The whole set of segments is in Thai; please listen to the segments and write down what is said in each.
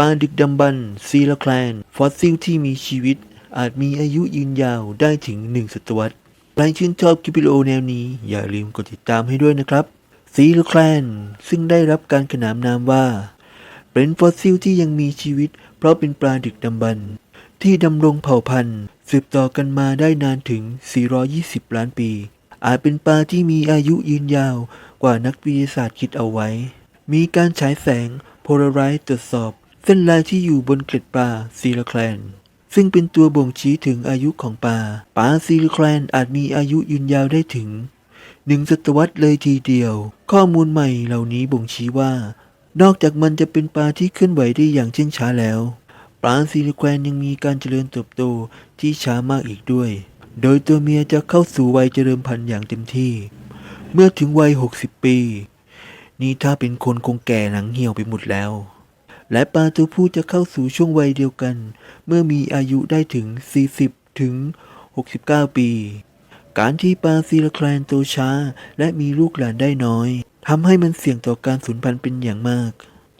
ปลาดึกดำบรรซีลาแคลน ฟอสซิลที่มีชีวิต อาจมีอายุยืนยาวได้ถึงหนึ่งศตวรรษใครชื่นชอบคลิปวิดีโอแนวนี้ อย่าลืมกดติดตามให้ด้วยนะครับซีลาแคลน ซึ่งได้รับการขนานนามว่า เป็นฟอสซิลที่ยังมีชีวิต เพราะเป็นปลาดึกดำบรรที่ดำรงเผ่าพันธุ์ สืบต่อกันมาได้นานถึง 420 ล้านปี อาจเป็นปลาที่มีอายุยืนยาวกว่านักวิทยาศาสตร์คิดเอาไว้ มีการฉายแสงโพลาไรซ์ตรวจสอบ เส้นลายที่อยู่บนเกล็ดปลาซีลแคลน ซึ่งเป็นตัวบ่งชี้ถึงอายุของปลาปลาซีลแคลนอาจมีอายุยืนยาวได้ถึงหนึ่งศตวรรษเลยทีเดียว ข้อมูลใหม่เหล่านี้บ่งชี้ว่า นอกจากมันจะเป็นปลาที่เคลื่อนไหวได้อย่างเชื่องช้าแล้ว ปลาซีลแควรยังมีการเจริญเติบโตที่ช้ามากอีกด้วย โดยตัวเมียจะเข้าสู่วัยเจริญพันธุ์อย่างเต็มที่ เมื่อถึงวัย 60 ปี นี่ถ้าเป็นคนคงแก่หนังเหี่ยวไปหมดแล้ว และปลาตัวผู้จะเข้าสู่ช่วงวัยเดียวกัน เมื่อมีอายุได้ถึง 40 ถึง 69 ปี การที่ปลาซีลแคลนโตช้า และมีลูกหลานได้น้อยทำให้มันเสี่ยงต่อการสูญพันธุ์เป็นอย่างมาก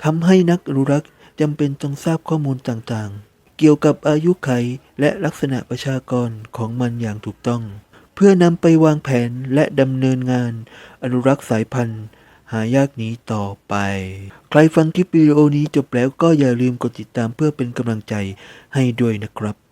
ทำให้นักอนุรักษ์จำเป็นต้องทราบข้อมูลต่างๆ เกี่ยวกับอายุไขและลักษณะประชากรของมันอย่างถูกต้อง เพื่อนำไปวางแผนและดำเนินงาน อนุรักษ์สายพันธุ์ หายากนี้ต่อไป ใครฟังคลิปวิดีโอนี้จบแล้วก็อย่าลืมกดติดตามเพื่อเป็นกำลังใจให้ด้วยนะครับ